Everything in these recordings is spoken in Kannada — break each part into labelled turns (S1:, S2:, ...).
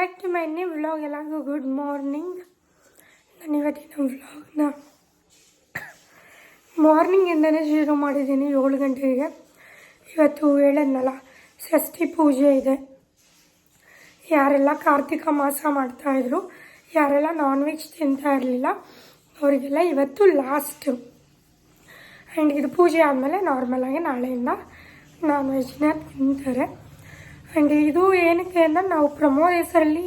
S1: Back to my new vlog ಎಲ್ಲರಿಗೂ ಗುಡ್ ಮಾರ್ನಿಂಗ್ ನಾನು ಇವತ್ತಿನ ವ್ಲಾಗ್ನ ಮಾರ್ನಿಂಗಿಂದನೇ ಶುರು ಮಾಡಿದ್ದೀನಿ, ಏಳು ಗಂಟೆಗೆ. ಇವತ್ತು ಹೇಳದ್ನಲ್ಲ ಷಷ್ಠಿ ಪೂಜೆ ಇದೆ. ಯಾರೆಲ್ಲ ಕಾರ್ತಿಕ ಮಾಸ ಮಾಡ್ತಾಯಿದ್ರು ಯಾರೆಲ್ಲ ನಾನ್ ವೆಜ್ ತಿಂತಾ ಇರಲಿಲ್ಲ, ಅವರಿಗೆಲ್ಲ ಇವತ್ತು ಲಾಸ್ಟು ಆ್ಯಂಡ್ ಇದು ಪೂಜೆ ಆದಮೇಲೆ ನಾರ್ಮಲಾಗಿ ನಾಳೆಯಿಂದ ನಾನ್ ವೆಜ್ನ ತಿಂತಾರೆ. ಆ್ಯಂಡ್ ಇದು ಏನಕ್ಕೆ ಅಂದರೆ ನಾವು ಪ್ರಮೋ ಹೆಸರಲ್ಲಿ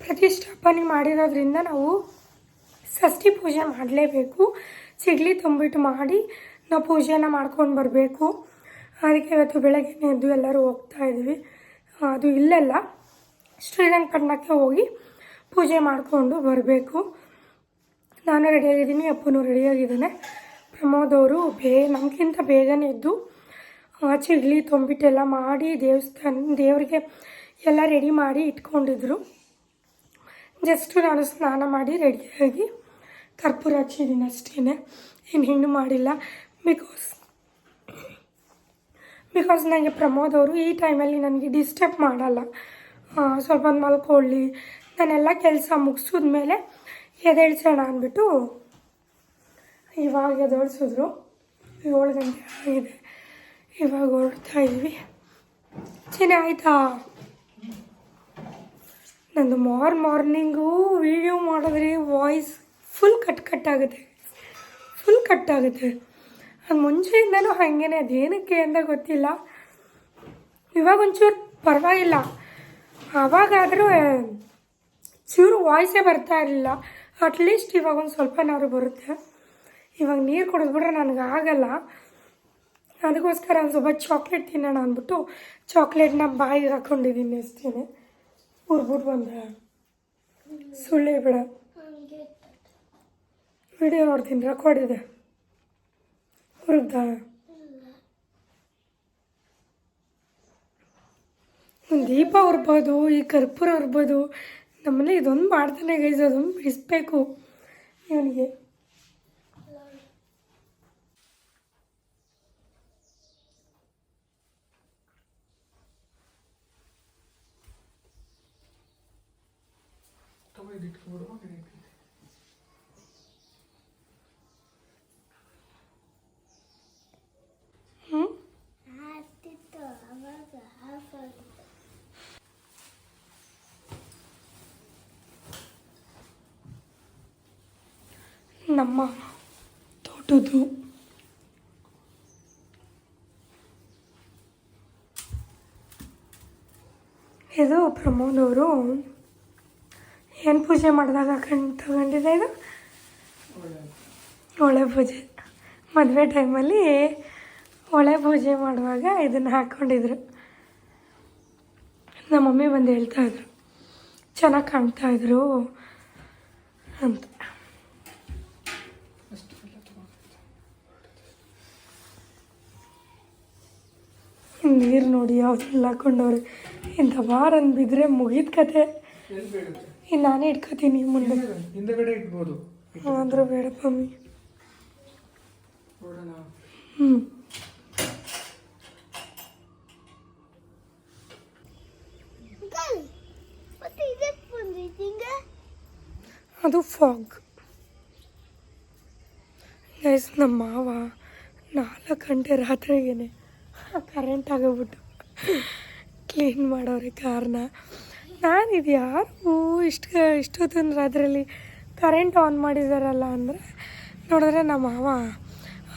S1: ಪ್ರತಿಷ್ಠಾಪನೆ ಮಾಡಿರೋದ್ರಿಂದ ನಾವು ಷಷ್ಠಿ ಪೂಜೆ ಮಾಡಲೇಬೇಕು. ಸಿಗ್ಲಿ ತುಂಬಿಟ್ಟು ಮಾಡಿ ನಾವು ಪೂಜೆನ ಮಾಡ್ಕೊಂಡು ಬರಬೇಕು. ಅದಕ್ಕೆ ಇವತ್ತು ಬೆಳಗ್ಗೆ ಎದ್ದು ಎಲ್ಲರೂ ಹೋಗ್ತಾ ಇದ್ವಿ. ಅದು ಇಲ್ಲೆಲ್ಲ ಶ್ರೀರಂಗಪಟ್ಟಣಕ್ಕೆ ಹೋಗಿ ಪೂಜೆ ಮಾಡಿಕೊಂಡು ಬರಬೇಕು. ನಾನು ರೆಡಿಯಾಗಿದ್ದೀನಿ ಅಪ್ಪನೂ ರೆಡಿಯಾಗಿದ್ದಾನೆ ಪ್ರಮೋದ್ ಅವರು ಬೇ ನಮಗಿಂತ ಬೇಗನೆ ಎದ್ದು ಆ ತುಂಬಿಟ್ಟೆಲ್ಲ ತೊಂಬಿಟ್ಟೆಲ್ಲ ಮಾಡಿ ದೇವಸ್ಥಾನ, ದೇವರಿಗೆ ಎಲ್ಲ ರೆಡಿ ಮಾಡಿ ಇಟ್ಕೊಂಡಿದ್ರು. ಜಸ್ಟು ನಾನು ಸ್ನಾನ ಮಾಡಿ ರೆಡಿಯಾಗಿ ಕರ್ಪೂರ ಹಚ್ಚಿದ್ದೀನಿ ಅಷ್ಟೇ ಏನು ಹೆಣ್ಣು ಮಾಡಿಲ್ಲ. ಬಿಕಾಸ್ ಬಿಕಾಸ್ ನನಗೆ ಪ್ರಮೋದ್ ಅವರು ಈ ಟೈಮಲ್ಲಿ ನನಗೆ ಡಿಸ್ಟರ್ಬ್ ಮಾಡಲ್ಲ. ಸ್ವಲ್ಪ ಮಲ್ಕೊಳ್ಳಿ. ನಾನೆಲ್ಲ ಕೆಲಸ ಮುಗಿಸಿದ ಮೇಲೆ ಎದ್ದೇಳ್ಸೋಣ ಅಂದ್ಬಿಟ್ಟು ಇವಾಗ ಎದೋಳ್ಸಿದ್ರು ಏಳು ಗಂಟೆ ಆಗಿದೆ. ಇವಾಗ ಹೊರಡ್ತಾ ಇದ್ವಿ. ಚೆನ್ನ ಆಯಿತಾ? ನಂದು ಮಾರ್ ಮಾರ್ನಿಂಗು ವೀಡಿಯೋ ಮಾಡಿದ್ರೆ ವಾಯ್ಸ್ ಫುಲ್ ಕಟ್ ಕಟ್ ಆಗುತ್ತೆ. ಫುಲ್ ಕಟ್ ಆಗುತ್ತೆ. ಅದು ಮುಂಚೆಯಿಂದನೂ ಹಾಗೇನೆ ಅದೇನಕ್ಕೆ ಅಂತ ಗೊತ್ತಿಲ್ಲ. ಇವಾಗ ಒಂಚೂರು ಪರವಾಗಿಲ್ಲ. ಆವಾಗಾದರೂ ಚೂರು ವಾಯ್ಸೇ ಬರ್ತಾ ಇರಲಿಲ್ಲ. ಅಟ್ಲೀಸ್ಟ್ ಇವಾಗ ಒಂದು ಸ್ವಲ್ಪನಾದ್ರು ಬರುತ್ತೆ. ಇವಾಗ ನೀರು ಕುಡಿದ್ಬಿಟ್ರೆ ನನಗೆ ಆಗಲ್ಲ. ಅದಕ್ಕೋಸ್ಕರ ಒಂದು ಸ್ವಲ್ಪ ಚಾಕ್ಲೇಟ್ ತಿನ್ನೋಣ ಅಂದ್ಬಿಟ್ಟು ಚಾಕ್ಲೇಟ್ನ ಬಾಯಿಗೆ ಹಾಕ್ಕೊಂಡಿದ್ದೀನಿ ಅಷ್ಟೇ ಉರ್ಬಿಟ್ಟು ಬಂದ ಸುಳ್ಳೇ ಬಿಡ ವಿಡಿಯೋ ನೋಡ್ತೀನಿ ಹುರುಗ್ದ ಒಂದು ದೀಪ ಉರ್ಬೋದು ಈ ಕರ್ಪೂರ ಉರ್ಬೋದು ನಮ್ಮನೆ ಇದೊಂದು ಮಾಡ್ತಾನೆ ಗೈಸ್ ಅದೊಂದು ಬಿಡಿಸ್ಬೇಕು. ಇವನಿಗೆ.
S2: ಅವಾಗ ಹಾಫ್ ಆಗಿತ್ತು.
S1: ನಮ್ಮ ತೋಟದ್ದು ಇದು ಪ್ರಮೋದ್ ಅವರು ಏನು ಪೂಜೆ ಮಾಡಿದಾಗ ಕಣ್ ತಗೊಂಡಿದೆ ಇದು? ಒಳೆ ಪೂಜೆ. ಮದುವೆ ಟೈಮಲ್ಲಿ ಒಳೆ ಪೂಜೆ ಮಾಡುವಾಗ ಇದನ್ನು ಹಾಕ್ಕೊಂಡಿದ್ರು ನಮ್ಮ ಮಮ್ಮಿ ಬಂದು ಹೇಳ್ತಾ ಇದ್ರು. ಚೆನ್ನಾಗಿ ಕಾಣ್ತಾ ಇದ್ರು ಅಂತ. ನೀರು ನೋಡಿ, ಯಾವ್ದೆಲ್ಲ ಹಾಕೊಂಡವ್ರೆ. ಇಂಥ ಬಾರ್ ಅಂದ್ಬಿದ್ರೆ ಮುಗಿದ ಕತೆ. ಇನ್ನು ನಾನೇ ಇಟ್ಕೋತೀನಿ ಮುಂದೆ.
S3: ಹಿಂದೆಗಡೆ ಇಟ್ಬೋದು
S1: ಆದರೂ ಬೇಡ ಮಮ್ಮಿ ಹ್ಞೂ ಅದು ಫಾಗ್. ಗೈಸ್ ನಮ್ಮ ಮಾವ ನಾಲ್ಕು ಗಂಟೆ ರಾತ್ರಿಗೇನೆ ಕರೆಂಟ್ ಆಗೋಗ್ಬಿಟ್ಟು ಕ್ಲೀನ್ ಮಾಡೋರೆ ಕಾರ್ನ ನಾನಿದು ಯಾರು? ಇಷ್ಟು ಇಷ್ಟೊತ್ತಂದ್ರೆ ಅದರಲ್ಲಿ ಕರೆಂಟ್ ಆನ್ ಮಾಡಿದಾರಲ್ಲ ಅಂದರೆ ನೋಡಿದ್ರೆ ನಮ್ಮ ಮಾವ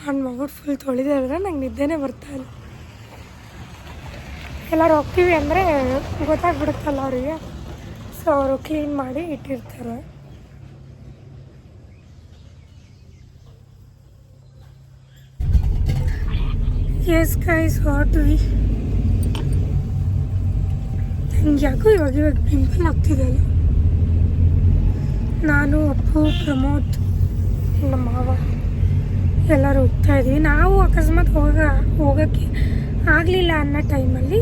S1: ಆನ್ ಮಾಡ್ಬಿಟ್ಟು ಫುಲ್ ತೊಳಿದಾರೆ ನಂಗೆ ನಿದ್ದೆನೇ ಬರ್ತಾ ಇಲ್ಲ. ಎಲ್ಲರೂ ಹೋಗ್ತೀವಿ ಅಂದರೆ ಗೊತ್ತಾಗ್ಬಿಡುತ್ತಲ್ಲ ಅವರಿಗೆ. ಸೊ ಅವರು ಕ್ಲೀನ್ ಮಾಡಿ ಇಟ್ಟಿರ್ತಾರೆ. ಎಸ್ ಗೈಸ್ ವಾಟ್ ವಿ ಯಾಕೋ ಇವಾಗ ಇವಾಗ ಪಿಂಪಲ್ ಆಗ್ತಿದೆಯಲ್ಲ ನಾನು, ಅಪ್ಪು, ಪ್ರಮೋದ್, ನಮ್ಮ ಮಾವ ಎಲ್ಲರೂ ಹೋಗ್ತಾ ಇದ್ವಿ ನಾವು ಅಕಸ್ಮಾತ್ ಹೋಗ, ಹೋಗೋಕ್ಕೆ ಆಗಲಿಲ್ಲ ಅನ್ನೋ ಟೈಮಲ್ಲಿ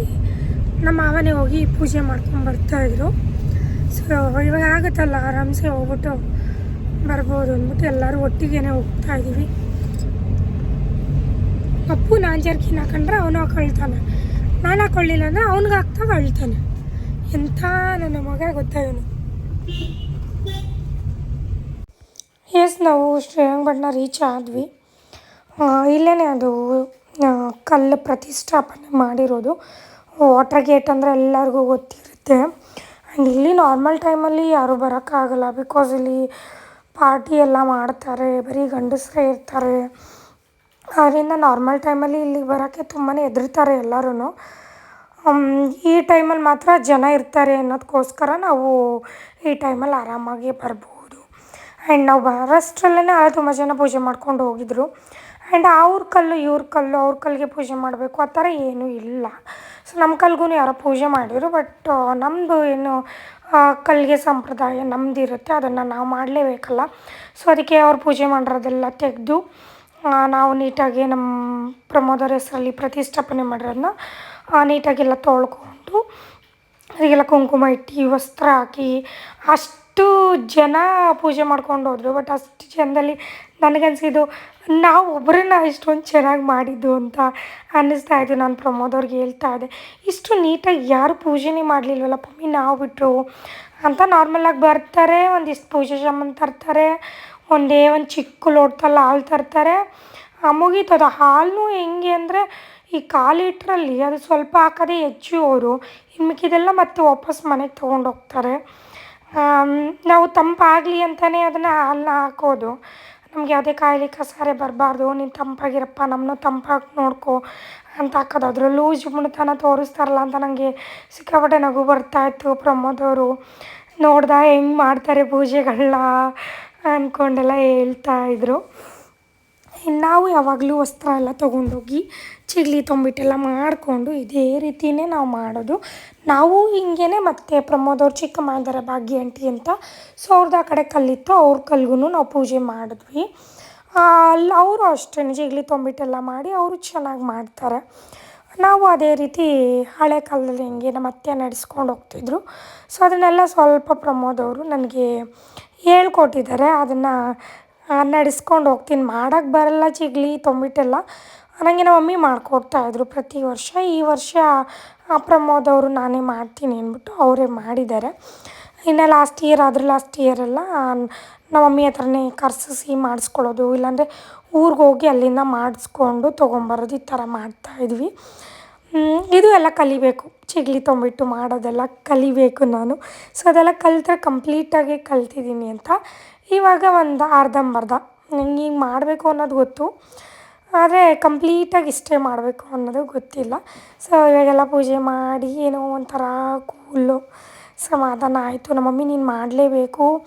S1: ನಮ್ಮ ಮಾವನೇ ಹೋಗಿ ಪೂಜೆ ಮಾಡ್ಕೊಂಡು ಬರ್ತಾಯಿದ್ರು ಸೊ ಇವಾಗ ಆಗುತ್ತಲ್ಲ, ಆರಾಮ್ಸೆ ಹೋಗ್ಬಿಟ್ಟು ಬರ್ಬೋದು ಅಂದ್ಬಿಟ್ಟು ಎಲ್ಲರೂ ಒಟ್ಟಿಗೆ ಹೋಗ್ತಾ ಇದ್ದೀವಿ. ಅಪ್ಪು ನಾನು ಜರ್ಕಿನ ಹಾಕೊಂಡ್ರೆ ಅವನು ಹಾಕೊಳ್ತಾನೆ. ನಾನು ಹಾಕೊಳ್ಳಿಲ್ಲ ಅಂದರೆ ಅವ್ನಿಗೆ ಹಾಕ್ತಾ ಅಳ್ತಾನೆ. ಎಂಥ ನನ್ನ ಮಗ ಗೊತ್ತಾ ಇವನು? ಎಸ್ ನಾವು ಶ್ರೀರಂಗಪಟ್ಟಣ ರೀಚ್ ಆದ್ವಿ. ಇಲ್ಲೇ ಅದು ಕಲ್ಲು ಪ್ರತಿಷ್ಠಾಪನೆ ಮಾಡಿರೋದು. ವಾಟರ್ ಗೇಟ್ ಅಂದರೆ ಎಲ್ಲರಿಗೂ ಗೊತ್ತಿರುತ್ತೆ. ಆ್ಯಂಡ್ ಇಲ್ಲಿ ನಾರ್ಮಲ್ ಟೈಮಲ್ಲಿ ಯಾರೂ ಬರೋಕ್ಕಾಗಲ್ಲ ಬಿಕಾಸ್ ಇಲ್ಲಿ ಪಾರ್ಟಿ ಎಲ್ಲ ಮಾಡ್ತಾರೆ, ಬರೀ ಗಂಡಸರೇ ಇರ್ತಾರೆ. ಅದರಿಂದ ನಾರ್ಮಲ್ ಟೈಮಲ್ಲಿ ಇಲ್ಲಿಗೆ ಬರೋಕ್ಕೆ ತುಂಬಾ ಹೆದರ್ತಾರೆ ಎಲ್ಲರೂ ಈ ಟೈಮಲ್ಲಿ ಮಾತ್ರ ಜನ ಇರ್ತಾರೆ ಅನ್ನೋದಕ್ಕೋಸ್ಕರ ನಾವು ಈ ಟೈಮಲ್ಲಿ ಆರಾಮಾಗಿ ಬರ್ಬೋದು. ಆ್ಯಂಡ್ ನಾವು ಮಹಾರಾಷ್ಟ್ರಲ್ಲೇ ತುಂಬ ಜನ ಪೂಜೆ ಮಾಡ್ಕೊಂಡು ಹೋಗಿದ್ರು. ಆ್ಯಂಡ್ ಅವ್ರ ಕಲ್ಲು, ಇವ್ರ ಕಲ್ಲು, ಅವ್ರ ಕಲ್ಲಿಗೆ ಪೂಜೆ ಮಾಡಬೇಕು, ಆ ಥರ ಏನೂ ಇಲ್ಲ. ಸೊ ನಮ್ಮ ಕಲ್ಗೂ ಯಾರೋ ಪೂಜೆ ಮಾಡಿದ್ರು ಬಟ್ ನಮ್ಮದು ಏನು ಕಲ್ಲಿಗೆ ಸಂಪ್ರದಾಯ ನಮ್ದು ಇರುತ್ತೆ, ಅದನ್ನು ನಾವು ಮಾಡಲೇಬೇಕಲ್ಲ. ಸೊ ಅದಕ್ಕೆ ಅವ್ರು ಪೂಜೆ ಮಾಡಿರೋದೆಲ್ಲ ತೆಗೆದು ನಾವು ನೀಟಾಗಿ ನಮ್ಮ ಪ್ರಮೋದರ ಹೆಸರಲ್ಲಿ ಪ್ರತಿಷ್ಠಾಪನೆ ಮಾಡಿರೋದನ್ನ ನೀಟಾಗೆಲ್ಲ ತೊಳ್ಕೊಂಡು ಅದಕ್ಕೆಲ್ಲ ಕುಂಕುಮ ಇಟ್ಟು ವಸ್ತ್ರ ಹಾಕಿ, ಅಷ್ಟು ಜನ ಪೂಜೆ ಮಾಡ್ಕೊಂಡು ಹೋದರು ಬಟ್ ಅಷ್ಟು ಜನದಲ್ಲಿ ನನಗನ್ಸಿದ್ದು ನಾವು ಒಬ್ಬರನ್ನ ಇಷ್ಟೊಂದು ಚೆನ್ನಾಗಿ ಮಾಡಿದ್ದು ಅಂತ ಅನ್ನಿಸ್ತಾ ಇದ್ದು ನಾನು ಪ್ರಮೋದ್ ಅವ್ರಿಗೆ ಹೇಳ್ತಾ ಇದ್ದೆ. ಇಷ್ಟು ನೀಟಾಗಿ ಯಾರು ಪೂಜೆನೇ ಮಾಡಲಿಲ್ವಲ್ಲ, ಪಮ್ಮಿ ನಾವು ಬಿಟ್ಟರು ಅಂತ ನಾರ್ಮಲಾಗಿ ಬರ್ತಾರೆ, ಒಂದಿಷ್ಟು ಪೂಜೆ ಸಾಮಾನು ತರ್ತಾರೆ, ಒಂದೇ ಒಂದು ಚಿಕ್ಕ ಲೋಟದಲ್ಲಿ ಹಾಲು ತರ್ತಾರೆ ಆ, ಮುಗೀತು ಅದು ಹಾಲು ಹೆಂಗೆ ಅಂದರೆ ಈ ಕಾಲು ಲೀಟ್ರಲ್ಲಿ ಅದು ಸ್ವಲ್ಪ ಹಾಕೋದೇ ಹೆಚ್ಚು ಅವರು ಇನ್ನು ಮಿಕ್ಕಿದೆಲ್ಲ ಮತ್ತೆ ವಾಪಸ್ ಮನೆಗೆ ತೊಗೊಂಡೋಗ್ತಾರೆ ನಾವು ತಂಪಾಗಲಿ ಅಂತಲೇ ಅದನ್ನು ಹಾಲನ್ನ ಹಾಕೋದು. ನಮ್ಗೆ ಯಾವುದೇ ಕಾಯಿಲೆ ಕಸಾರೆ ಬರಬಾರ್ದು. ನೀನು ತಂಪಾಗಿರಪ್ಪ ನಮ್ಮನ್ನು ತಂಪಾಗಿ ನೋಡ್ಕೊ ಅಂತ ಹಾಕೋದು. ಅದರಲ್ಲೂ ಜಿಗುಣತನ ತೋರಿಸ್ತಾರಲ್ಲ ಅಂತ ನನಗೆ ಸಿಕ್ಕಾಪಟ್ಟೆ ನಗು ಬರ್ತಾಯಿತ್ತು ಪ್ರಮೋದ್ ಅವರು ನೋಡ್ದ ಹೆಂಗೆ ಮಾಡ್ತಾರೆ ಪೂಜೆಗಳನ್ನ ಅಂದ್ಕೊಂಡೆಲ್ಲ ಹೇಳ್ತಾ ಇದ್ರು. ಇನ್ನು ನಾವು ಯಾವಾಗಲೂ ವಸ್ತ್ರ ಎಲ್ಲ ತೊಗೊಂಡೋಗಿ ಚಿಗ್ಲಿ ತೊಂಬಿಟ್ಟೆಲ್ಲ ಮಾಡಿಕೊಂಡು ಇದೇ ರೀತಿಯೇ ನಾವು ಮಾಡೋದು. ನಾವು ಹಿಂಗೇ ಮತ್ತೆ ಪ್ರಮೋದ್ ಅವ್ರ ಚಿಕ್ಕ ಮಾಡಿದಾರೆ ಭಾಗ್ಯ ಅಂಟಿ ಅಂತ ಸೊ ಅವ್ರದ್ದು ಆ ಕಡೆ ಕಲ್ಲಿತ್ತು, ಅವ್ರ ಕಲ್ಗೂ ನಾವು ಪೂಜೆ ಮಾಡಿದ್ವಿ. ಅಲ್ಲಿ ಅವರು ಅಷ್ಟೇ ಜಿಗ್ಲಿ ತೊಂಬಿಟ್ಟೆಲ್ಲ ಮಾಡಿ ಅವರು ಚೆನ್ನಾಗಿ ಮಾಡ್ತಾರೆ. ನಾವು ಅದೇ ರೀತಿ ಹಳೆ ಕಾಲದಲ್ಲಿ ಹೆಂಗೆ ನಮ್ಮ ಅತ್ತೆ ನಡೆಸ್ಕೊಂಡು ಹೋಗ್ತಿದ್ರು. ಸೊ ಅದನ್ನೆಲ್ಲ ಸ್ವಲ್ಪ ಪ್ರಮೋದ್ ಅವರು ನನಗೆ ಹೇಳ್ಕೊಟ್ಟಿದ್ದಾರೆ. ಅದನ್ನು ನಡೆಸ್ಕೊಂಡು ಹೋಗ್ತೀನಿ. ಮಾಡೋಕ್ಕೆ ಬರಲ್ಲ ಚಿಗ್ಲಿ, ತೊಂಬಿಟ್ಟೆಲ್ಲ. ನನಗೆ ನಮ್ಮ ಮಮ್ಮಿ ಮಾಡಿಕೊಡ್ತಾಯಿದ್ರು ಪ್ರತಿ ವರ್ಷ. ಈ ವರ್ಷ ಪ್ರಮೋದ್ ಅವರು ನಾನೇ ಮಾಡ್ತೀನಿ ಅಂದ್ಬಿಟ್ಟು ಅವರೇ ಮಾಡಿದ್ದಾರೆ. ಇನ್ನು ಲಾಸ್ಟ್ ಇಯರ್ ಅದ್ರ ಲಾಸ್ಟ್ ಇಯರೆಲ್ಲ ನಮ್ಮ ಮಮ್ಮಿ ಹತ್ರನೇ ಕರ್ಸಿಸಿ ಮಾಡಿಸ್ಕೊಳ್ಳೋದು. ಇಲ್ಲಾಂದರೆ ಊರಿಗೆ ಹೋಗಿ ಅಲ್ಲಿಂದ ಮಾಡಿಸ್ಕೊಂಡು ತೊಗೊಂಬರೋದು ಈ ಥರ ಮಾಡ್ತಾಯಿದ್ವಿ ಇದು ಎಲ್ಲ ಕಲಿಬೇಕು. ಚಿಗ್ಲಿ, ತೊಂಬಿಟ್ಟು ಮಾಡೋದೆಲ್ಲ ಕಲಿಬೇಕು ನಾನು. ಸೊ, ಅದೆಲ್ಲ ಕಲಿತ್ರೆ ಕಂಪ್ಲೀಟಾಗಿ ಕಲ್ತಿದ್ದೀನಿ ಅಂತ ಇವಾಗ ಒಂದು ಅರ್ಧಂಬರ್ಧ ನಂಗೆ ಹಿಂಗೆ ಮಾಡಬೇಕು ಅನ್ನೋದು ಗೊತ್ತು. ಆದರೆ ಕಂಪ್ಲೀಟಾಗಿ ಇಷ್ಟೇ ಮಾಡಬೇಕು ಅನ್ನೋದು ಗೊತ್ತಿಲ್ಲ. ಸೊ ಇವಾಗೆಲ್ಲ ಪೂಜೆ ಮಾಡಿ ಏನೋ ಒಂಥರ ಕೂಲು ಸಮಾಧಾನ ಆಯಿತು. ನಮ್ಮ ಮಮ್ಮಿ, ನೀನು ಮಾಡಲೇಬೇಕು.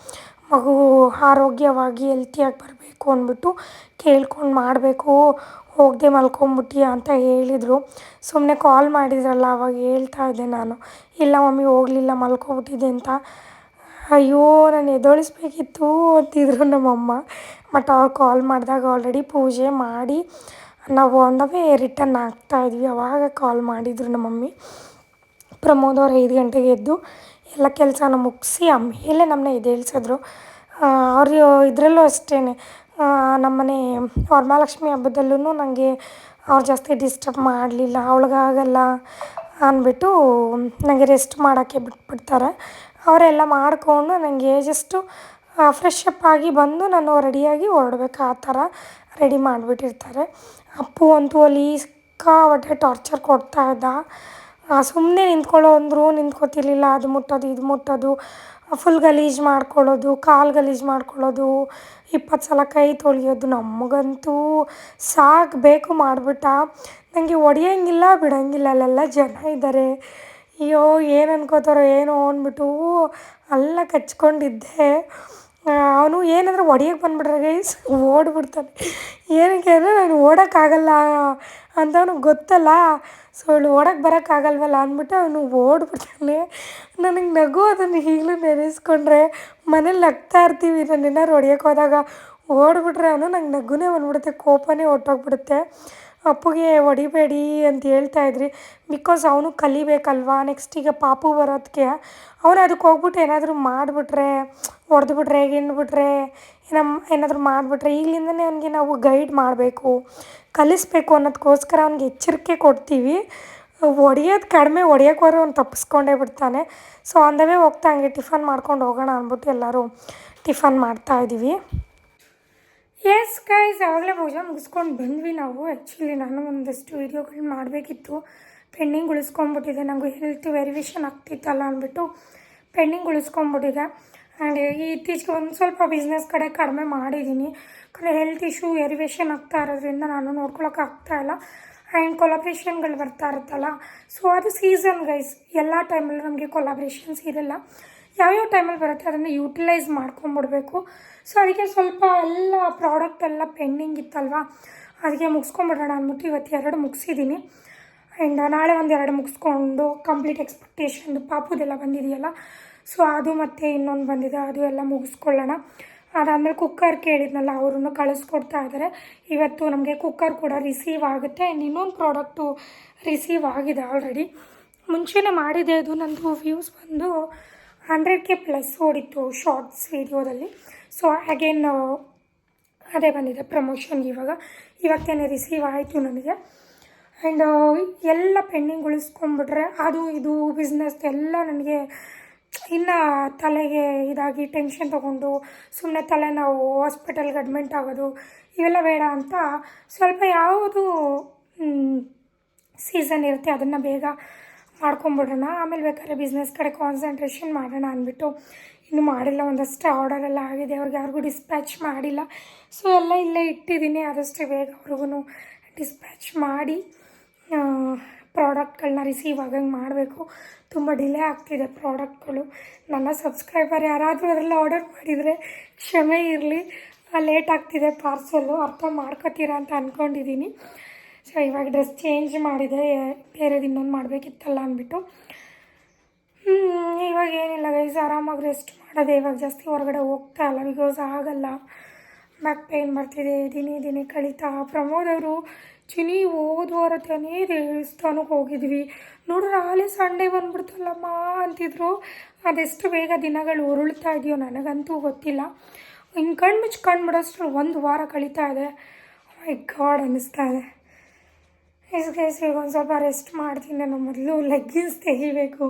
S1: ಮಗು ಆರೋಗ್ಯವಾಗಿ ಹೆಲ್ತಿಯಾಗಿ ಬರಬೇಕು ಅಂದ್ಬಿಟ್ಟು ಕೇಳ್ಕೊಂಡು ಮಾಡಬೇಕು. ಹೋಗದೆ ಮಲ್ಕೊಂಬಿಟ್ಟಿ ಅಂತ ಹೇಳಿದರು. ಸುಮ್ಮನೆ ಕಾಲ್ ಮಾಡಿದ್ರಲ್ಲ, ಅವಾಗ ಹೇಳ್ತಾ ಇದ್ದೆ ನಾನು. ಇಲ್ಲ ಮಮ್ಮಿ, ಹೋಗಲಿಲ್ಲ, ಮಲ್ಕೊಬಿಟ್ಟಿದ್ದೆ ಅಂತ. ಅಯ್ಯೋ, ನಾನು ಎದ್ದೊಳಿಸ್ಬೇಕಿತ್ತು ಅಂತಿದ್ರು ನಮ್ಮಮ್ಮ. ಬಟ್ ಅವ್ರು ಕಾಲ್ ಮಾಡಿದಾಗ ಆಲ್ರೆಡಿ ಪೂಜೆ ಮಾಡಿ ನಾವು ಆನ್ ದ ವೇ ರಿಟರ್ನ್ ಆಗ್ತಾಯಿದ್ವಿ ಅವಾಗ ಕಾಲ್ ಮಾಡಿದರು ನಮ್ಮ ಮಮ್ಮಿ ಪ್ರಮೋದ್ ಅವ್ರು ಐದು ಗಂಟೆಗೆ ಎದ್ದು ಎಲ್ಲ ಕೆಲಸನ ಮುಗಿಸಿ ಆಮೇಲೆ ನಮ್ಮನ್ನ ಎದ್ದೇಳ್ಸಿದ್ರು. ಅವರು ಇದರಲ್ಲೂ ಅಷ್ಟೇ ನಮ್ಮನೆ ವರಮಹಾಲಕ್ಷ್ಮಿ ಹಬ್ಬದಲ್ಲೂ ನನಗೆ ಅವ್ರು ಜಾಸ್ತಿ ಡಿಸ್ಟರ್ಬ್ ಮಾಡಲಿಲ್ಲ, ಅವಳಿಗಾಗಲ್ಲ ಅಂದ್ಬಿಟ್ಟು ನನಗೆ ರೆಸ್ಟ್ ಮಾಡೋಕ್ಕೆ ಬಿಟ್ಬಿಡ್ತಾರೆ. ಅವರೆಲ್ಲ ಮಾಡಿಕೊಂಡು ನನಗೆ ಜಸ್ಟು ಫ್ರೆಶ್ ಅಪ್ ಆಗಿ ಬಂದು ನಾನು ರೆಡಿಯಾಗಿ ಹೊರಡ್ಬೇಕು. ಆ ಥರ ರೆಡಿ ಮಾಡಿಬಿಟ್ಟಿರ್ತಾರೆ. ಅಪ್ಪು ಅಂತೂ ಅಲ್ಲಿ ಸಿಕ್ಕಾಪಟ್ಟೆ ಟಾರ್ಚರ್ ಕೊಡ್ತಾ ಇದ್ದ. ಸುಮ್ಮನೆ ನಿಂತ್ಕೊಳ್ಳೋ ಅಂದರು ನಿಂತ್ಕೊತಿರ್ಲಿಲ್ಲ. ಅದು ಮುಟ್ಟೋದು, ಇದು ಮುಟ್ಟೋದು. ಫುಲ್ ಗಲೀಜು ಮಾಡ್ಕೊಳ್ಳೋದು, ಕಾಲು ಗಲೀಜು ಮಾಡ್ಕೊಳ್ಳೋದು, ಇಪ್ಪತ್ತು ಸಲ ಕೈ ತೊಳೆಯೋದು. ನಮಗಂತೂ ಸಾಕು ಬೇಕು ಮಾಡಿಬಿಟ್ಟ. ನನಗೆ ಒಡೆಯೋಂಗಿಲ್ಲ, ಬಿಡೋಂಗಿಲ್ಲ. ಅಲ್ಲೆಲ್ಲ ಜನ ಇದ್ದಾರೆ. ಅಯ್ಯೋ, ಏನು ಅನ್ಕೋತಾರೋ ಏನೋ ಅಂದ್ಬಿಟ್ಟು ಅಲ್ಲ ಕಚ್ಕೊಂಡಿದ್ದೆ. ಅವನು ಏನಂದ್ರೆ ಹೊಡಿಯೋಕ್ಕೆ ಬಂದ್ಬಿಟ್ರೆ ಗೈಸ್ ಓಡ್ಬಿಡ್ತಾನೆ. ಏನಕ್ಕೆ ಅಂದರೆ ನಾನು ಓಡೋಕ್ಕಾಗಲ್ಲ ಅಂತ ಅವ್ನಿಗೆ ಗೊತ್ತಲ್ಲ. ಸೊ ಅವಳು ಓಡೋಕ್ಕೆ ಬರೋಕ್ಕಾಗಲ್ವಲ್ಲ ಅಂದ್ಬಿಟ್ಟು ಅವನು ಓಡ್ಬಿಡ್ತಾನೆ. ನನಗೆ ನಗು ಅದನ್ನು ಈಗಲೂ ನೆನೆಸ್ಕೊಂಡ್ರೆ ಮನೇಲಿ ನಗ್ತಾ ಇರ್ತೀವಿ. ನಾನು ಏನಾರು ಹೊಡಿಯೋಕ್ಕೆ ಹೋದಾಗ ಓಡ್ಬಿಟ್ರೆ ಅವನು ನಂಗೆ ನಗುನೇ ಬಂದ್ಬಿಡುತ್ತೆ, ಕೋಪನೇ ಹೊರ್ಟೋಗ್ಬಿಡುತ್ತೆ. ಅಪ್ಪುಗೆ ಹೊಡಿಬೇಡಿ ಅಂತ ಹೇಳ್ತಾ ಇದ್ರಿ. ಬಿಕಾಸ್ ಅವನು ಕಲಿಬೇಕಲ್ವಾ? ನೆಕ್ಸ್ಟ್ ಈಗ ಪಾಪು ಬರೋದಕ್ಕೆ ಅವನು ಅದಕ್ಕೆ ಹೋಗ್ಬಿಟ್ಟು ಏನಾದರೂ ಮಾಡಿಬಿಟ್ರೆ, ಹೊಡೆದ್ಬಿಟ್ರೆ ಗಿಂಡ್ಬಿಟ್ರೆ ನಮ್ಮ ಏನಾದರೂ ಮಾಡಿಬಿಟ್ರೆ ಈಗಲಿಂದನೇ ಅವನಿಗೆ ನಾವು ಗೈಡ್ ಮಾಡಬೇಕು. ಕಲಿಸ್ಬೇಕು ಅನ್ನೋದಕ್ಕೋಸ್ಕರ ಅವ್ನಿಗೆ ಎಚ್ಚರಿಕೆ ಕೊಡ್ತೀವಿ. ಒಡೆಯೋದು ಕಡಿಮೆ ಒಡೆಯೋಕೆ ಹೋದ್ರೆ ಅವ್ನು ತಪ್ಪಿಸ್ಕೊಂಡೇ ಬಿಡ್ತಾನೆ. ಸೊ ಅಂದವೇ ಹೋಗ್ತಾ ಹಂಗೆ ಟಿಫನ್ ಮಾಡ್ಕೊಂಡು ಹೋಗೋಣ ಅಂದ್ಬಿಟ್ಟು ಎಲ್ಲರೂ ಟಿಫನ್ ಮಾಡ್ತಾ ಇದ್ದೀವಿ ಎಸ್ ಗೈಸ್ ಆವಾಗಲೇ ಪೂಜೆ ಮುಗಿಸ್ಕೊಂಡು ಬಂದ್ವಿ ನಾವು. ಆ್ಯಕ್ಚುಲಿ ನಾನು ಒಂದಷ್ಟು ವೀಡಿಯೋಗಳು ಮಾಡಬೇಕಿತ್ತು. ಪೆಂಡಿಂಗ್ ಉಳಿಸ್ಕೊಂಬಿಟ್ಟಿದೆ ನನಗೂ ಹೆಲ್ತ್ ವೆರಿವೇಷನ್ ಆಗ್ತಿತ್ತಲ್ಲ ಅಂದ್ಬಿಟ್ಟು ಪೆಂಡಿಂಗ್ ಉಳಿಸ್ಕೊಂಬಿಟ್ಟಿದೆ ಆ್ಯಂಡ್ ಇತ್ತೀಚೆಗೆ ಒಂದು ಸ್ವಲ್ಪ ಬಿಸ್ನೆಸ್ ಕಡೆ ಕಡಿಮೆ ಮಾಡಿದ್ದೀನಿ. ಯಾಕಂದರೆ ಹೆಲ್ತ್ ಇಶ್ಯೂ ವೆರಿಫಿಕೇಷನ್ ಆಗ್ತಾ ಇರೋದ್ರಿಂದ ನಾನು ನೋಡ್ಕೊಳಕ್ಕೆ ಇಲ್ಲ. ಆ್ಯಂಡ್ ಕೊಲಾಬ್ರೇಷನ್ಗಳು ಬರ್ತಾ ಇರುತ್ತಲ್ಲ. ಸೊ ಅದು ಸೀಸನ್ ಗೈಸ್ ಎಲ್ಲ ಟೈಮಲ್ಲೂ ನಮಗೆ ಕೊಲಾಬ್ರೇಷನ್ಸ್ ಇರಲ್ಲ. ಯಾವ್ಯಾವ ಟೈಮಲ್ಲಿ ಬರುತ್ತೆ ಅದನ್ನು ಯೂಟಿಲೈಸ್ ಮಾಡ್ಕೊಂಬಿಡ್ಬೇಕು. ಸೊ ಅದಕ್ಕೆ ಸ್ವಲ್ಪ ಎಲ್ಲ ಪ್ರಾಡಕ್ಟ್ ಎಲ್ಲ ಪೆಂಡಿಂಗ್ ಇತ್ತಲ್ವಾ? ಅದಕ್ಕೆ ಮುಗಿಸ್ಕೊಂಬಿಡೋಣ ಅಂದ್ಬಿಟ್ಟು ಇವತ್ತು ಎರಡು ಮುಗಿಸಿದ್ದೀನಿ ಆ್ಯಂಡ್ ನಾಳೆ ಒಂದು ಎರಡು ಮುಗಿಸ್ಕೊಂಡು ಕಂಪ್ಲೀಟ್ ಎಕ್ಸ್ಪೆಕ್ಟೇಷನ್ದು ಪಾಪುದೆಲ್ಲ ಬಂದಿದೆಯಲ್ಲ? ಸೊ ಅದು ಮತ್ತು ಇನ್ನೊಂದು ಬಂದಿದೆ. ಅದು ಎಲ್ಲ ಮುಗಿಸ್ಕೊಳ್ಳೋಣ. ಅದಾದಮೇಲೆ ಕುಕ್ಕರ್ ಕೇಳಿದ್ನಲ್ಲ, ಅವ್ರನ್ನು ಕಳಿಸ್ಕೊಡ್ತಾ ಇದ್ದಾರೆ ಇವತ್ತು ನಮಗೆ ಕುಕ್ಕರ್ ಕೂಡ ರಿಸೀವ್ ಆಗುತ್ತೆ. ಆ್ಯಂಡ್ ಇನ್ನೊಂದು ಪ್ರಾಡಕ್ಟು ರಿಸೀವ್ ಆಗಿದೆ ಆಲ್ರೆಡಿ ಮುಂಚೆನೇ ಮಾಡಿದೆ ಅದು, ನಂದು ವ್ಯೂಸ್ ಬಂದು ಹಂಡ್ರೆಡ್ ಕೆ ಪ್ಲಸ್ ಓಡಿತ್ತು ಶಾರ್ಟ್ಸ್ ವೀಡಿಯೋದಲ್ಲಿ. ಸೊ ಅಗೇನ್ ಅದೇ ಬಂದಿದೆ ಪ್ರಮೋಷನ್ ಇವಾಗ. ಇವತ್ತೇನೆ ರಿಸೀವ್ ಆಯಿತು ನನಗೆ. ಆ್ಯಂಡ್ ಎಲ್ಲ ಪೆಂಡಿಂಗ್ ಉಳಿಸ್ಕೊಂಡ್ಬಿಟ್ರೆ ಅದು, ಇದು ಬಿಸ್ನೆಸ್ ಎಲ್ಲ ನನಗೆ ಇನ್ನು ತಲೆಗೆ ಇದಾಗಿ ಟೆನ್ಷನ್ ತೊಗೊಂಡು ಸುಮ್ಮನೆ ತಲೆ ನಾವು ಹಾಸ್ಪಿಟಲ್ಗೆ ಅಡ್ಮಿಂಟ್ ಆಗೋದು, ಇವೆಲ್ಲ ಬೇಡ ಅಂತ ಸ್ವಲ್ಪ ಯಾವುದು ಸೀಸನ್ ಇರುತ್ತೆ ಅದನ್ನು ಬೇಗ ಮಾಡ್ಕೊಂಬಿಡೋಣ. ಆಮೇಲೆ ಬೇಕಾದ್ರೆ ಬಿಸ್ನೆಸ್ ಕಡೆ ಕಾನ್ಸಂಟ್ರೇಷನ್ ಮಾಡೋಣ ಅಂದ್ಬಿಟ್ಟು ಇನ್ನೂ ಮಾಡಿಲ್ಲ, ಒಂದಷ್ಟು ಆರ್ಡರ್ ಎಲ್ಲ ಆಗಿದೆ. ಅವ್ರಿಗೆ ಯಾರಿಗೂ ಡಿಸ್ಪ್ಯಾಚ್ ಮಾಡಿಲ್ಲ. ಸೊ ಎಲ್ಲ ಇಲ್ಲೇ ಇಟ್ಟಿದ್ದೀನಿ. ಆದಷ್ಟು ಬೇಗ ಅವ್ರಿಗೂ ಡಿಸ್ಪ್ಯಾಚ್ ಮಾಡಿ ಪ್ರಾಡಕ್ಟ್ಗಳನ್ನ ರಿಸೀವ್ ಆಗಂಗೆ ಮಾಡಬೇಕು. ತುಂಬ ಡಿಲೇ ಆಗ್ತಿದೆ ಪ್ರಾಡಕ್ಟ್ಗಳು ನನ್ನ ಸಬ್ಸ್ಕ್ರೈಬರ್ ಯಾರಾದರೂ ಅದರಲ್ಲಿ ಆರ್ಡರ್ ಮಾಡಿದರೆ ಕ್ಷಮೆ ಇರಲಿ. ಲೇಟ್ ಆಗ್ತಿದೆ ಪಾರ್ಸಲ್ಲು ಅರ್ಥ ಮಾಡ್ಕೋತೀರಾ ಅಂತ ಅಂದ್ಕೊಂಡಿದ್ದೀನಿ ಸೊ ಇವಾಗ ಡ್ರೆಸ್ ಚೇಂಜ್ ಮಾಡಿದೆ ಬೇರೆದು ಇನ್ನೊಂದು ಮಾಡಬೇಕಿತ್ತಲ್ಲ ಅಂದ್ಬಿಟ್ಟು. ಇವಾಗ ಏನಿಲ್ಲ ಗೈಸ್ ಆರಾಮಾಗಿ ರೆಸ್ಟ್ ಮಾಡೋದೆ ಇವಾಗ ಜಾಸ್ತಿ ಹೊರಗಡೆ ಹೋಗ್ತಾ ಇಲ್ಲ ಬಿಕಾಸ್ ಆಗಲ್ಲ. ಬ್ಯಾಕ್ ಪೇನ್ ಬರ್ತಿದೆ, ದಿನೇ ದಿನೇ ಕಳೀತಾ. ಪ್ರಮೋದ್ ಅವರು ಚಿನಿ ತಾನೇ ದೇವಸ್ಥಾನಕ್ಕೆ ಹೋಗಿದ್ವಿ. ನೋಡಿದ್ರೆ ಆಲೇ ಸಂಡೇ ಬಂದ್ಬಿಡ್ತಲ್ಲಮ್ಮ ಅಂತಿದ್ರು. ಅದೆಷ್ಟು ಬೇಗ ದಿನಗಳು ಉರುಳ್ತಾ ಇದೆಯೋ ನನಗಂತೂ ಗೊತ್ತಿಲ್ಲ. ಹಿಂಗೆ ಕಣ್ಣು ಮುಚ್ಚಿ ಒಂದು ವಾರ ಕಳೀತಾ ಇದೆ. ಮೈ ಗಾಡ್ ಅನ್ನಿಸ್ತಾ ಇದೆ. ಎಸ್ ಗೈಸ್ ಈಗ ಒಂದು ಸ್ವಲ್ಪ ರೆಸ್ಟ್ ಮಾಡ್ತೀನಿ. ನಾನು ಮೊದಲು ಲೆಗ್ಗಿನ್ಸ್ ತೆಗಿಬೇಕು.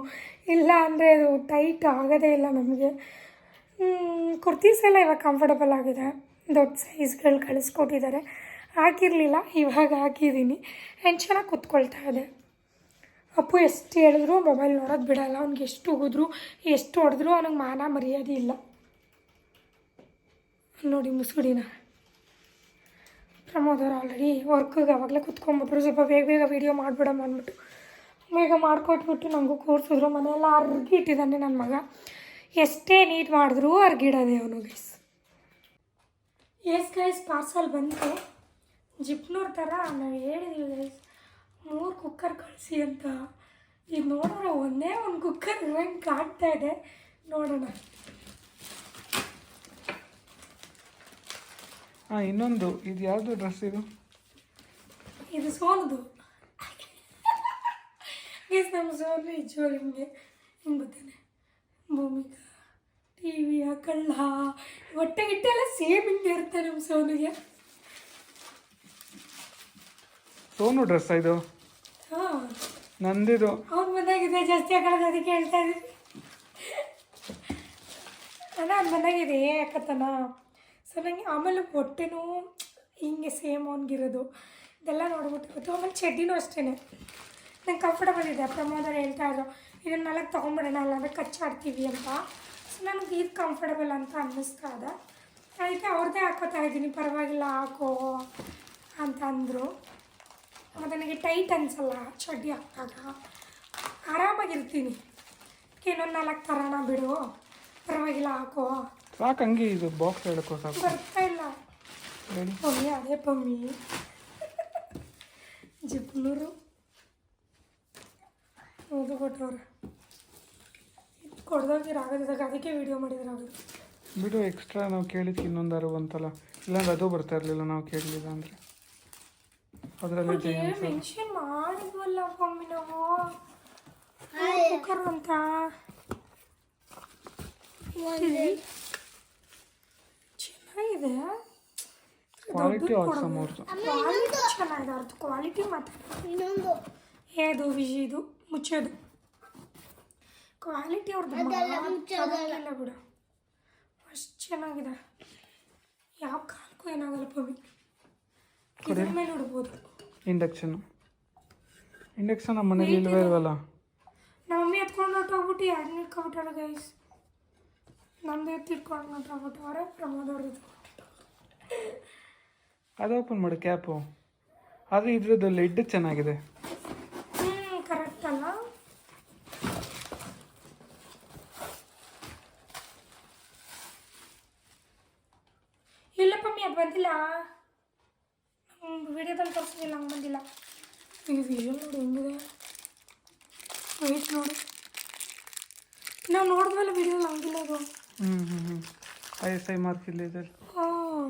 S1: ಇಲ್ಲ ಅಂದರೆ ಅದು ಟೈಟ್ ಆಗೋದೇ ಇಲ್ಲ ನಮಗೆ. ಕುರ್ತೀಸ್ ಎಲ್ಲ ಇವಾಗ ಕಂಫರ್ಟಬಲ್ ಆಗಿದೆ. ದೊಡ್ಡ ಸೈಜ್ಗಳು ಕಳಿಸ್ಕೊಟ್ಟಿದ್ದಾರೆ ಹಾಕಿರಲಿಲ್ಲ, ಇವಾಗ ಹಾಕಿದ್ದೀನಿ ಆ್ಯಂಡ್ ಚೆನ್ನಾಗಿ ಕುತ್ಕೊಳ್ತಾ ಇದೆ. ಅಪ್ಪು ಎಷ್ಟು ಹೇಳಿದ್ರು ಮೊಬೈಲ್ ನೋಡೋದು ಬಿಡಲ್ಲ. ಅವ್ನಿಗೆ ಎಷ್ಟು ಹೋದ್ರು, ಎಷ್ಟು ಹೊಡೆದ್ರು, ಅವ್ನಿಗೆ ಮಾನ ಮರ್ಯಾದೆ ಇಲ್ಲ. ನೋಡಿ ಮುಸುಡಿನ. ಪ್ರಮೋದ್ ಅವ್ರು ಆಲ್ರೆಡಿ ವರ್ಕಿಗೆ ಅವಾಗಲೇ ಕುತ್ಕೊಂಡ್ಬಿಟ್ರು. ಸ್ವಲ್ಪ ಬೇಗ ಬೇಗ ವೀಡಿಯೋ ಮಾಡಿಬಿಡಮ್ಮ ಅಂದ್ಬಿಟ್ಟು. ಬೇಗ ಮಾಡಿಕೊಟ್ಬಿಟ್ಟು ನಮಗೂ ಕೂರಿಸಿದ್ರು ಮನೆಯೆಲ್ಲ ಇಟ್ಟಿದ್ದಾನೆ ನನ್ನ ಮಗ. ಎಷ್ಟೇ ನೀಟ್ ಮಾಡಿದ್ರು ಅರ್ಗಿಡೋದೆ ಅವನು ಗೈಸ್ ಎಸ್ ಗೈಸ್ ಪಾರ್ಸಲ್ ಬಂತು. ಜಿಪ್ನೂರ್ ಥರ ನಾವು ಹೇಳಿದ್ವಿ ಗೈಸ್ ಮೂರು ಕುಕ್ಕರ್ ಕಳಿಸಿ ಅಂತ. ಈಗ ನೋಡೋಣ ಒಂದೇ ಒಂದು ಕುಕ್ಕರ್ ಹೆಂಗೆ ಕಾಡ್ತಾ ಇದೆ. ನೋಡೋಣ.
S3: ಹಾಂ ಇನ್ನೊಂದು ಇದು ಯಾವುದು ಡ್ರೆಸ್ ಇದು?
S1: ಇದು ಸೋನದು. ಗೈಸ್ ನಮ್ಮ ಸೋನು ನಿಜವಾಗ್ಲೂ ಹಿಂಗೆ ಹಿಂಗೆ ಭೂಮಿಕಾ ಟಿ ಆ ಕಳ್ಳ. ಹೊಟ್ಟೆ ಗಿಟ್ಟೆ ಎಲ್ಲ ಸೇಮ್ ಹಿಂಗೆ ಇರುತ್ತೆ ನಮ್ಮ ಸೋನಿಗೆ.
S3: ಸೋನು ಡ್ರೆಸ್ ಇದು?
S1: ಹಾಂ.
S3: ನಂದಿದು.
S1: ಅವ್ನ ಮನೆಯಾಗಿದೆ ಜಾಸ್ತಿ ಹಾಕೊಳ್ಳೋದು ಅದಕ್ಕೆ ಹೇಳ್ತಾ ಇದ್ದೀನಿ. ಅಣ್ಣ ಅವ್ನ ಮನೆಯಾಗಿದೆ ಯಾಕತ್ತನ ಸೊ ನನಗೆ ಆಮೇಲೆ ಹೊಟ್ಟೆನೂ ಹಿಂಗೆ ಸೇಮ್ ಅವನಿಗಿರೋದು. ಇದೆಲ್ಲ ನೋಡ್ಬಿಟ್ಟು ಗೊತ್ತು, ಆಮೇಲೆ ಚಡ್ಡಿನೂ ಅಷ್ಟೇ ನಂಗೆ ಕಂಫರ್ಟಬಲ್ ಇದೆ ಪ್ರಮೋದವ್ರು ಹೇಳ್ತಾ ಇದ್ರು, ಇದನ್ನ ನಾಲ್ಕು ತೊಗೊಂಬಿಡೋಣ, ಅಲ್ಲಾಂದರೆ ಕಚ್ಚಾಡ್ತೀವಿ ಅಂತ. ಸೊ ನನಗೆ ಇದು ಕಂಫರ್ಟಬಲ್ ಅಂತ ಅನ್ನಿಸ್ತಾ ಇದೆ. ಅದಕ್ಕೆ ಅವ್ರದ್ದೇ ಹಾಕೋತಾ ಇದ್ದೀನಿ, ಪರವಾಗಿಲ್ಲ, ಹಾಕೋ ಅಂತ ಅಂದರು. ಮತ್ತು ನನಗೆ ಟೈಟ್ ಅನಿಸಲ್ಲ ಚಡ್ಡಿ ಹಾಕಿದಾಗ. ಆರಾಮಾಗಿರ್ತೀನಿ. ಇನ್ನೊಂದು ನಾಲ್ಕು ತರೋಣ ಬಿಡು, ಪರವಾಗಿಲ್ಲ, ಹಾಕೋ
S3: ಸಾಕು ಹಂಗೆ ಇದು ಬಾಕ್ಸ್ ಹೇಳಕ್ಕೋ ಸಾಕು.
S1: ಬರ್ತಾ ಇಲ್ಲ.
S3: ಹೇಳಿ
S1: ಅದೇ ಪಮ್ಮಿ ಜಿಪ್ನೂರು ಹೌದು ಕೊಟ್ಟವ್ರೆ. ಕೊಡ್ದಾಗ ಆಗೋದಿದಾಗ ಅದಕ್ಕೆ ವಿಡಿಯೋ ಮಾಡಿದ್ರು ಅವರು
S3: ಬಿಡು ಎಕ್ಸ್ಟ್ರಾ ನಾವು ಕೇಳಿದ್ಕೆ ಇನ್ನೊಂದಾರು ಅಂತಲ್ಲ. ಇಲ್ಲಾಂದ್ರೆ ಅದು ಬರ್ತಾ ಇರಲಿಲ್ಲ ನಾವು ಕೇಳಲಿಲ್ಲ ಅಂದರೆ. ಅದರಲ್ಲಿ
S1: ಮೆನ್ಷನ್ ಮಾಡಿದ್ವಲ್ಲ ಪಮ್ಮಿ ನಾವು. ಕುಕ್ಕರ್ ಅಂತ. ಚೆನ್ನಾಗಿದೆ
S3: ಕ್ವಾಲಿಟಿ ಆಲ್ಸಮ್ ಅವ್ರದ್ದು
S1: ಕ್ವಾಲಿಟಿ ಚೆನ್ನಾಗಿದೆ ಅವ್ರದ್ದು ಕ್ವಾಲಿಟಿ ಮಾತ್ರ.
S2: ಇನ್ನೊಂದು.
S1: ಏದು ವಿಜಿ ಇದು ಮುಚ್ಚೋದು. ಕ್ವಾಲಿಟಿ ಅವ್ರದ್ದು
S2: ಅದೆಲ್ಲ ಮುಚ್ಚೋದಲ್ಲ.
S1: ಇಲ್ಲ ಬಿಡು. ಅಷ್ಟು ಚೆನ್ನಾಗಿದೆ. ಯಾವ ಕಾಲಕ್ಕೂ ಏನಾಗಲ್ಲ ಪಬ್ಲಿಕ್ ಇದ್ರ ಮೇಲೆ ಇಂಡಕ್ಷನ್
S3: ಇಂಡಕ್ಷನು ಇಂಡಕ್ಷನ್ ನಮ್ಮ ಮನೇಲಿ ಇಲ್ವೇ ಇಲ್ವಲ್ಲ?
S1: ನಮ್ಮ ಮಮ್ಮಿ ಎತ್ಕೊಂಡು ಹೊರಟೋಗ್ಬಿಟ್ಟು ಎರಡು ನಿಟ್ಕೊಬಿಟ್ಟಾರೆ ಗೈಸ್ ನಮ್ದು ಎತ್ತಿಟ್ಕೊಂಡು ಹೊಟ್ಟೋಗ್ಬಿಟ್ಟವ್ರೆ ಪ್ರಮೋದ್ ಅವ್ರದ್ದು
S3: ಅದು ಓಪನ್ ಮಾಡು ಕ್ಯಾಪು ಆದರೆ ಇದ್ರದ್ದು ಲಿಡ್ ಚೆನ್ನಾಗಿದೆ.
S1: ಹ್ಞೂ ಕರೆಕ್ಟ್ ಅಲ್ಲ. ಇಲ್ಲ ಪಮ್ಮಿ ಅದು ಬಂದಿಲ್ಲ. ವಿಡಿಯೋದಲ್ಲಿ ತೋರಿಸಿದಿಲ್ಲ ಹಂಗೆ ಬಂದಿಲ್ಲ. ಈ ವಿಷನ್ ನೋಡಿ ಹೆಂಗಿದೆ. ವೆಯ್ಟ್ ನೋಡಿ. ನಾವು ನೋಡಿದ್ವಲ್ಲ ವಿಡಿಯೋದಲ್ಲಿ ಹಂಗಿಲ್ಲ ಅದು
S3: ಹ್ಞೂ ಹ್ಞೂ ಹ್ಞೂ ಐ ಎಸ್ ಐ ಮಾರ್ಕ್
S1: ಹಾಂ,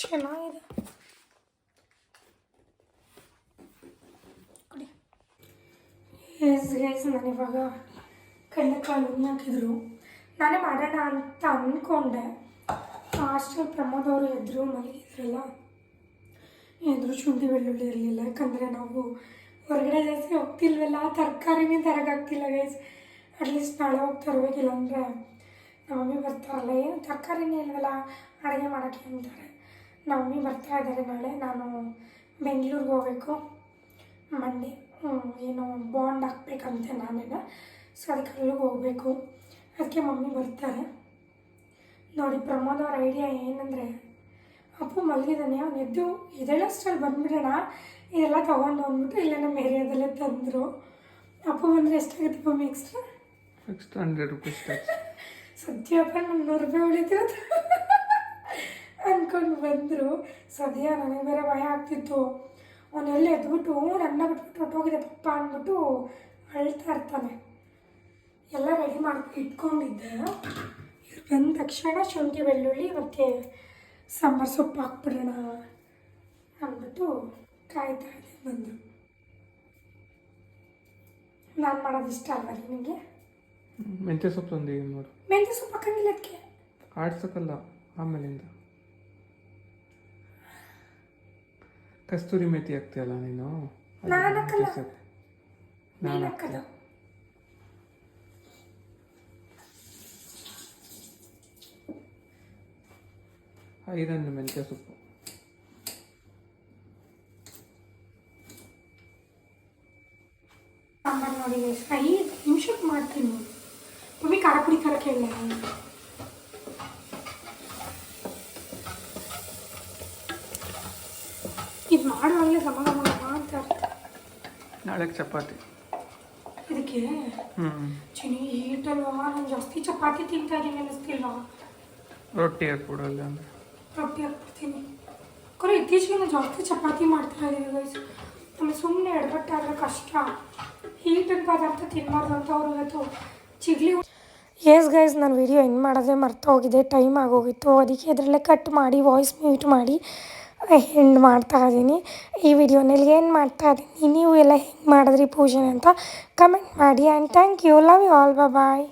S1: ಚೆನ್ನಾಗಿದೆ. ಎಸ್ ಗೈಸ್ ನಾನು ಇವಾಗ ಕಡಲೆಕಾಳು ಹಾಕಿದ್ರು. ನಾನೇ ಮಾಡೋಣ ಅಂತ ಅಂದ್ಕೊಂಡೆ ಹಾಸ್ಟೆಲ್ ಪ್ರಮೋದ್ ಅವರು ಎದುರು ಮಲಗಿದ್ರಲ್ಲ ಎದ್ರು ಶುಂಠಿ ಬೆಳ್ಳುಳ್ಳಿ ಇರಲಿಲ್ಲ, ಯಾಕಂದರೆ ನಾವು ಹೊರಗಡೆ ಜಾಸ್ತಿ ಹೋಗ್ತಿಲ್ವಲ್ಲ, ತರಕಾರಿನೇ ತರಕಾಗ್ತಿಲ್ಲ ಗೈಸ್ ಅಟ್ಲೀಸ್ಟ್ ನಾಳೆ ಹೋಗಿ ತರಬೇಕಿಲ್ಲ ಅಂದರೆ ಮಮ್ಮಿ ಬರ್ತಾರಲ್ಲ, ಏನು ತರಕಾರಿನೇ ಇಲ್ವಲ್ಲ, ಅಡುಗೆ ಮಾಡೋಕ್ಕೆ ಅಂತಾರೆ. ನವಮಿ ಬರ್ತಾ ಇದ್ದಾರೆ ನಾಳೆ, ನಾನು ಬೆಂಗಳೂರಿಗೆ ಹೋಗ್ಬೇಕು. ಮಂಡೆ ಏನು ಬಾಂಡ್ ಹಾಕ್ಬೇಕಂತೆ ನಾನೇನು ಸೊ ಅದಕ್ಕೆ ಅಲ್ಲಿಗೆ ಹೋಗಬೇಕು. ಅದಕ್ಕೆ ಮಮ್ಮಿ ಬರ್ತಾರೆ. ನೋಡಿ, ಪ್ರಮೋದ್ ಅವ್ರ ಐಡಿಯಾ ಏನಂದರೆ, ಅಪ್ಪು ಮಲಗಿದ್ದಾನೆ, ಅವ್ನು ಎದ್ದು ಇದೆಲ್ಲಷ್ಟರಲ್ಲಿ ಬಂದುಬಿಡೋಣ, ಇದೆಲ್ಲ ತೊಗೊಂಡು ಹೋಗ್ಬಿಟ್ಟು ಇಲ್ಲ ನಮ್ಮ ಏರಿಯಾದಲ್ಲೇ ತಂದರು. ಅಪ್ಪು ಬಂದರೆ ಎಷ್ಟಾಗುತ್ತೆ mummy extra
S3: extra hundred rupees tax
S1: ನಮ್ಮ ನೂರು ರೂಪಾಯಿ ಉಳಿತಿರೋದು ಅಂದ್ಕೊಂಡು ಬಂದರು. ಸದ್ಯ ನನಗೆ ಬೇರೆ ಭಯ ಆಗ್ತಿತ್ತು. ಅವನೆಲ್ಲ ಎದ್ಬಿಟ್ಟು ನನ್ನ ಬಿಟ್ಬಿಟ್ಟು ಹೊಟ್ಟೋಗಿದೆ ಪಪ್ಪ ಅಂದ್ಬಿಟ್ಟು ಅಳ್ತಾ ಇರ್ತಾನೆ. ಎಲ್ಲ ರೆಡಿ ಮಾಡಿ, ಇಟ್ಕೊಂಡಿದ್ದೆ. ಇವ್ರು ಬಂದ ತಕ್ಷಣ ಶುಂಠಿ, ಬೆಳ್ಳುಳ್ಳಿ ಮತ್ತು ಸಾಂಬಾರು ಸೊಪ್ಪು ಹಾಕ್ಬಿಡೋಣ ಅಂದ್ಬಿಟ್ಟು ಕಾಯ್ತಾ ಇದ್ದೆ ಬಂದರು ನಾನು ಮಾಡೋದು ಇಷ್ಟ ಅಲ್ವ ನಿಮಗೆ
S3: ಮೆಂತ್ಯ ಸೊಪ್ಪು ಒಂದು ಏನು ನೋಡು
S1: ಮೆಂತ್ಯ ಸೊಪ್ಪು ಹಾಕಂಗಿಲ್ಲ ಅದಕ್ಕೆ
S3: ಆಡ್ಸಕ್ಕಲ್ಲ ಆಮೇಲಿಂದ. ಕಸ್ತೂರಿ ಮೆಥಿ ಹಾಕ್ತೀಯಲ್ಲ ನೀನು?
S1: ನಾನ್ ಹಾಕೋದು
S3: ಐದನ್ನು ಮೆಂತ್ಯ ಸೊಪ್ಪು.
S1: ಸಾಂಬಾರು ನೋಡಿ. ಐದು ನಿಮಿಷಕ್ಕೆ ಮಾಡ್ತೀನಿ. ಖಾರ ಇದು ಮಾಡುವಾಗಲೇ ಅಂತಾರೆ
S3: ನಾಳೆ ಚಪಾತಿ.
S1: ಇದಕ್ಕೆ? ಚಿನಿ ಹೀಟಲ್ವಾ ನಾನು ಜಾಸ್ತಿ ಚಪಾತಿ ತಿಂತಾ ಇದ್ದೀನಿ ಅನ್ನಿಸ್ತಿಲ್ವಾ
S3: ರೊಟ್ಟಿ ಹಾಕ್ಬಿಡಲ್ಲ ಅಂದ್ರೆ.
S1: ರೊಟ್ಟಿ ಹಾಕ್ಬಿಡ್ತೀನಿ. ಕೊರೆ ಇತ್ತೀಚೆಗೆ ನಾನು ಜಾಸ್ತಿ ಚಪಾತಿ ಮಾಡ್ತಾ ಇದ್ದೀವಿ ಗೈಸ್ ನಮಗೆ ಸುಮ್ಮನೆ ಎಡಬಟ್ಟಾದ್ರೆ ಕಷ್ಟ. ಹೀಟಿನ ಪದಾರ್ಥ ತಿನ್ನಬಾರ್ದು ಅಂತ ಅವ್ರು ಇವತ್ತು ಚಿಗ್ಲಿ ಎಸ್ ಗೈಸ್ ನಾನು ವಿಡಿಯೋ ಹೆಂಗೆ ಮಾಡೋದೇ ಮರ್ತೋಗಿದೆ ಟೈಮ್ ಆಗೋಗಿತ್ತು. ಅದಕ್ಕೆ ಅದರಲ್ಲೇ ಕಟ್ ಮಾಡಿ ವಾಯ್ಸ್ ಮ್ಯೂಟ್ ಮಾಡಿ ಹೆಂಡ್ ಮಾಡ್ತಾ ಇದ್ದೀನಿ. ಈ ವಿಡಿಯೋನಲ್ಲಿ ಏನು ಮಾಡ್ತಾ ಇದ್ದೀನಿ ನೀವು ಎಲ್ಲ ಹೆಂಗೆ ಮಾಡಿದ್ರಿ ಪೂಜೆ ಅಂತ ಕಮೆಂಟ್ ಮಾಡಿ. And thank you love you all bye